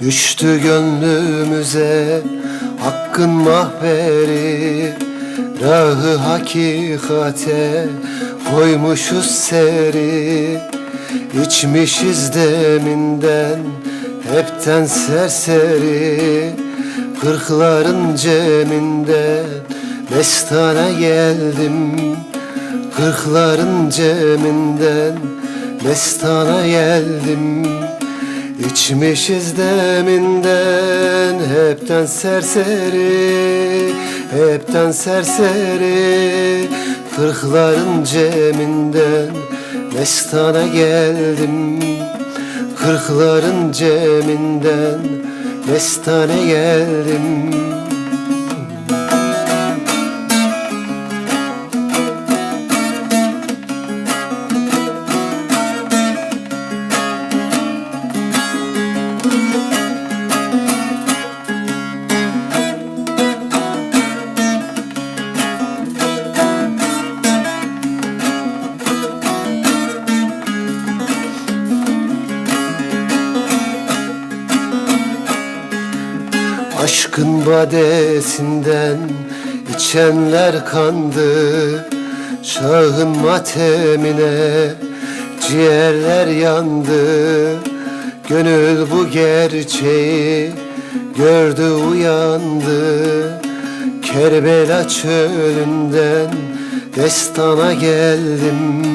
Düştü gönlümüze hakkın mahveri Rahı hakikate koymuşuz seri. İçmişiz deminden hepten serseri Kırkların ceminden mestana geldim. Kırkların ceminden mestana geldim İçmişiz deminden hepten serseri Hepten serseri. Kırkların ceminden mestana geldim. Kırkların ceminden mestane geldim Aşkın badesinden içenler kandı Şahın matemine ciğerler yandı. Gönül bu gerçeği gördü uyandı. Kerbela çölünden destana geldim.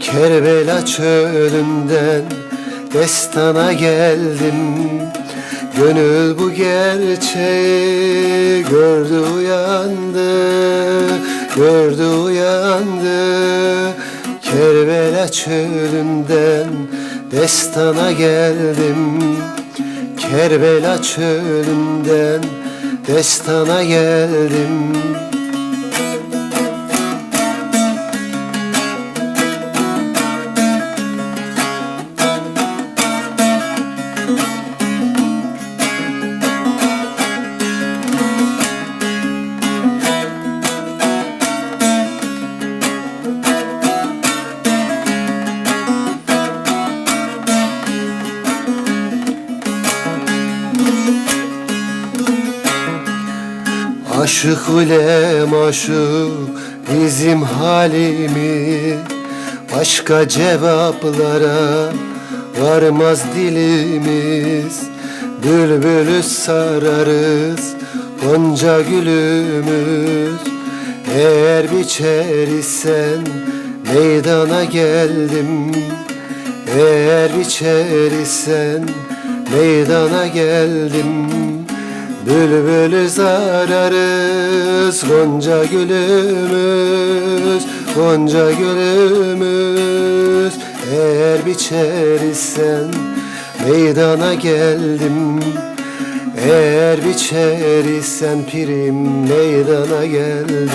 Kerbela çölünden destana geldim Gönül bu gerçeği gördü uyandı Gördü uyandı. Kerbela çölünden destana geldim. Kerbela çölünden destana geldim Aşık ile maşuk bizim halimiz. Başka cevaplara varmaz dilimiz. Bülbülü sararız Gonca gülümüz. Eğer biçer isen meydana geldim. Eğer biçer isen meydana geldim Bülbülü zararız Gonca gülümüz Gonca gülümüz. Eğer biçer isen Meydana geldim. Eğer biçer isen Pirim meydana geldim